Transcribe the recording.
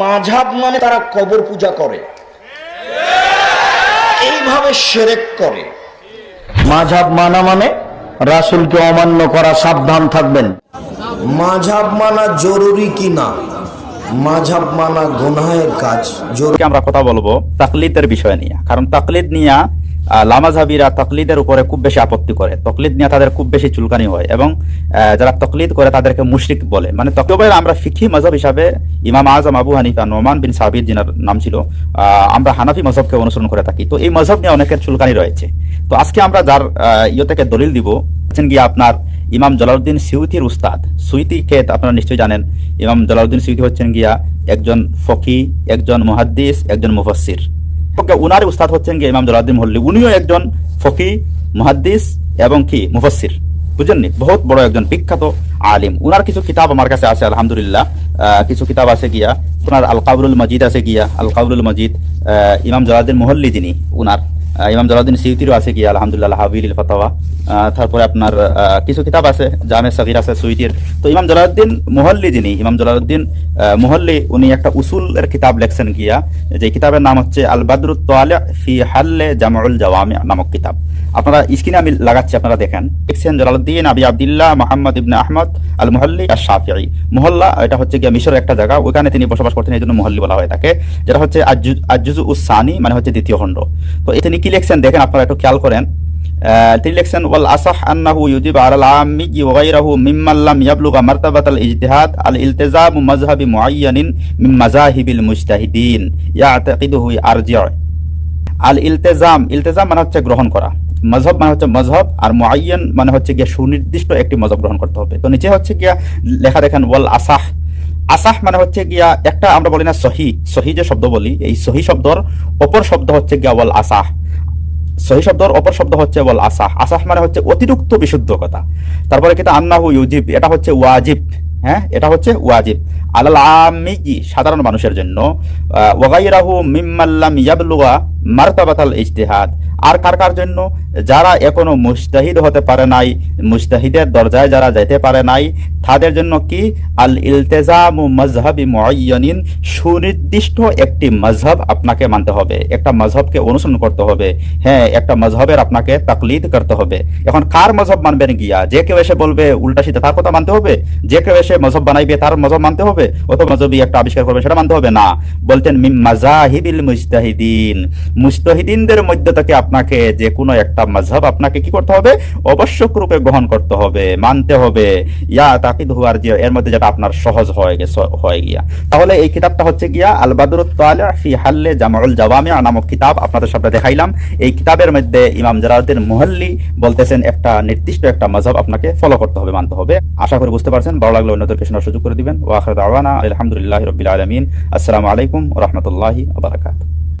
মাঝাব মানে তারা কবর পূজা করে। এইভাবে সেরেক করে। মাঝাব মানা মানে রাসুলকে অমান্য করা, সাবধান থাকবেন। মাঝাব মানা জরুরি কি না? মাঝাব মানা গুনাহের কাজ জরুরি। আমরা কথা বলব তাকলিদের বিষয় নিয়ে। কারণ তাকলিদ নিয়ে লামাজাবিরা তকলিদের উপরে খুব বেশি আপত্তি করে। তকলিদ নিয়ে তাদের খুব বেশি চুলকানি হয় এবং যারা তকলিদ করে তাদেরকে মুশরিক বলে। মানে তকবের আমরা ফিকি মজহব হিসাবে ইমাম আজম আবু হানিফা, নোমান বিন সাবির জিনার নাম ছিল আমরা হানাফি মজহবকে অনুসরণ করে থাকি। তো এই মজহব নিয়ে অনেকের চুলকানি রয়েছে। তো আজকে আমরা যার ইয়ে থেকে দলিল দিব গিয়ে আপনার ইমাম জালালউদ্দিন সিউতির উস্তাদ। সুইতিকে আপনারা নিশ্চয়ই জানেন। ইমাম জালালউদ্দিন সিউতি হচ্ছেন গিয়া একজন ফকি, একজন মুহাদ্দিস, একজন মুফাসসির। ওকে উনার উস্তাদ হচ্ছেন গিয়ে ইমাম জলাউদ্দিন মহল্লি। উনিও একজন ফকি, মহাদ্দিস এবং কি মুফসির বুঝেননি? বহুত বড় একজন বিখ্যাত আলিম। উনার কিছু কিতাব আমার কাছে আছে, আলহামদুলিল্লাহ। কিছু কিতাব আছে গিয়া। ওনার আল কাবরুল মজিদ আছে গিয়া। আল কাবরুল মজিদ ইমাম জলাউদ্দিন মহল্লি যিনি, উনার। ইমাম জালাউদ্দিন সিউতিরও আছে গিয়া আলহামদুলিল্লাহ হাবিল ফতাওয়া। তারপরে আপনার কিছু কিতাব আছে, জামে সগির আছে সুইতির। তো ইমাম জালাউদ্দিন মোহল্লি যিনি, ইমাম জালাউদ্দিন মোহল্লি, উনি একটা উসুলের কিতাব লেখছেন গিয়া, যে কিতাবের নাম হচ্ছে আল বাদরুত তোয়ালে ফি হাল্লে জামাউল জাওয়ামি নামক কিতাব। আপনারা স্ক্রিনে আমি লাগাচ্ছি, আপনারা দেখেন। লিখছেন জালালউদ্দিন, আবি আব্দুল্লাহ, মোহাম্মদ ইবনে আহমদ আল মুহল্লি আর শাফিঈ মহল্লা, এটা হচ্ছে গিয়া মিশরের একটা জায়গা ওখানে তিনি বসবাস করতেন, এই জন্য মহল্লি বলা হয় তাকে যেটা হচ্ছে আজুজ উসানি মানে হচ্ছে দ্বিতীয় খণ্ড। তো তিনি কি লিখছেন? দেখেন আপনারা একটু খেয়াল করেন। তিনি লিখছেন, ওয়াল আসাহ আন্নাহু ইউজিব আলাল আম্মি ওয়া গায়রাহু মিম্মান লাম ইয়াবলুগা মারতাবাতাল ইজতিহাদ আল ইলতিজামু মাযহাবি মুআয়্যানিন মিন মাযাহিবিল মুজতাহিদিন ইয়াতাকিদুহু আরজি' আল ইলতেজাম ইলতেজাম মানে হচ্ছে গ্রহণ করা। মজহব মানে হচ্ছে মজহব আর মুআয়্যান মানে হচ্ছে গিয়া সুনির্দিষ্ট একটি মজহব গ্রহণ করতে হবে। তো নিচে হচ্ছে গিয়া লেখা দেখেন, ওয়াল আসাহ। আসাহ মানে হচ্ছে গিয়া একটা আমরা বলি না সহি। সহি যে শব্দ বলি, এই সহি শব্দর অপর শব্দ হচ্ছে গিয়া ওয়াল আসাহ। সহি শব্দর অপর শব্দ হচ্ছে বল আসাহ। আসাহ মানে হচ্ছে অতিরিক্ত বিশুদ্ধ কথা। তারপরে কিন্তু আন্নাহু ইউজিব, এটা হচ্ছে ওয়াজিব হ্যাঁ? এটা হচ্ছে ওয়াজিব। আলাল আমিজি সাধারণ মানুষের জন্য। ওয়াগাইরাহু মিম্মাল্লাম ইয়াবলুগা মারতাবাতাল ইজতিহাদ। আর কার কার জন্য যারা এখনও মুস্তাহিদ হতে পারে নাই মুস্তাহিদের দরজায় যারা যেতে পারে নাই, তাদের জন্য কি? আল ইলতেজামু মজহাবি মুআয়্যানিন সুনির্দিষ্ট একটি মজহব আপনাকে মানতে হবে। একটা মজহবকে অনুসরণ করতে হবে। হ্যাঁ একটা মজহবের আপনাকে তাকলিদ করতে হবে। এখন কার মজহব মানবেন গিয়া? যে কেউ এসে বলবে, উল্টা সিধা তার কথা মানতে হবে? যে কেউ এসে মজহব বানাইবে, তার মজহব মানতে হবে? অথবা মজহবি একটা আবিষ্কার করবে, সেটা মানতে হবে? না। বলতেন মিম মাজাহিবিল মুজতাহিদিন। মুজতাহিদিনদের মধ্যে থেকে আপনাকে যে কোনো একটা মজহব আপনাকে কি করতে হবে? আবশ্যক রূপে গ্রহণ করতে হবে, মানতে হবে। ইয়া তাকিদ হুয়ার যে এর মধ্যে যেটা আপনার সহজ হয়ে গেছে, হয়ে গিয়া। তাহলে এই কিতাবটা হচ্ছে গিয়া আল বাদরুত ফি হাল্লে জামাউল জাওয়ামি নামক কিতাব আপনাদের সামনে দেখাইলাম। এই কিতাবের মধ্যে ইমাম জালালউদ্দিন মুহাল্লি বলতেছেন, একটা নির্দিষ্ট একটা মজহব আপনাকে ফলো করতে হবে, মানতে হবে। আশা করি বুঝতে পারছেন। ভালো লাগলে অন্যদেরকে শোনার সুযোগ করে দিবেন। ওয়া আখিরু দাওয়ানা আলহামদুলিল্লাহি রাব্বিল আলামিন। আসসালামু আলাইকুম রাহমাতুল্লাহি বারাকাতুহু।